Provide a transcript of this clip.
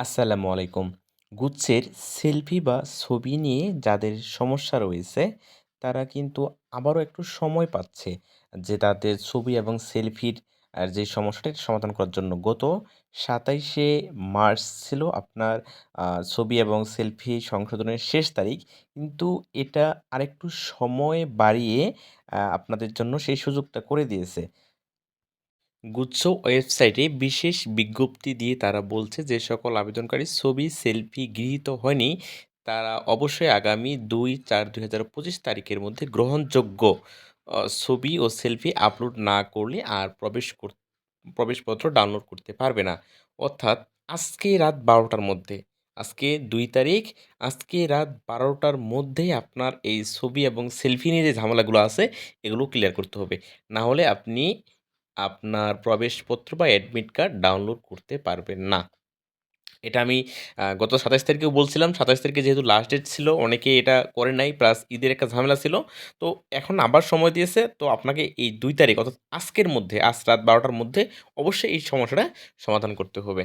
আসসালামু আলাইকুম। গুচ্ছের সেলফি বা ছবি নিয়ে যাদের সমস্যা রয়েছে, তারা কিন্তু আবারও একটু সময় পাচ্ছে যে তাদের ছবি এবং সেলফির, আর যে সমস্যাটা সমাধান করার জন্য। গত সাতাইশে মার্চ ছিল আপনার ছবি এবং সেলফি সংশোধনের শেষ তারিখ। কিন্তু এটা আরেকটু সময় বাড়িয়ে আপনাদের জন্য সেই সুযোগটা করে দিয়েছে। গুচ্ছ ওয়েবসাইটে বিশেষ বিজ্ঞপ্তি দিয়ে তারা বলছে যে সকল আবেদনকারী ছবি, সেলফি গৃহীত হয়নি। তারা অবশ্যই আগামী দুই চার দুই হাজার পঁচিশ তারিখের মধ্যে গ্রহণযোগ্য ছবি ও সেলফি আপলোড না করলে আর প্রবেশ কর, প্রবেশপত্র ডাউনলোড করতে পারবে না। অর্থাৎ আজকে রাত বারোটার মধ্যে, আজকে দুই তারিখ, আজকে রাত বারোটার মধ্যেই আপনার এই ছবি এবং সেলফি নিয়ে যে ঝামেলাগুলো আছে, এগুলো ক্লিয়ার করতে হবে। না হলে আপনি আপনার প্রবেশপত্র বা অ্যাডমিট কার্ড ডাউনলোড করতে পারবেন না। এটা আমি গত সাতাশ তারিখেও বলছিলাম। সাতাশ তারিখে যেহেতু লাস্ট ডেট ছিল, অনেকে এটা করে নাই প্লাস ঈদের একটা ঝামেলা ছিল। তো এখন আবার সময় দিয়েছে। তো আপনাকে এই দুই তারিখ, অর্থাৎ আজকের মধ্যে, আজ রাত বারোটার মধ্যে অবশ্যই এই সমস্যাটা সমাধান করতে হবে।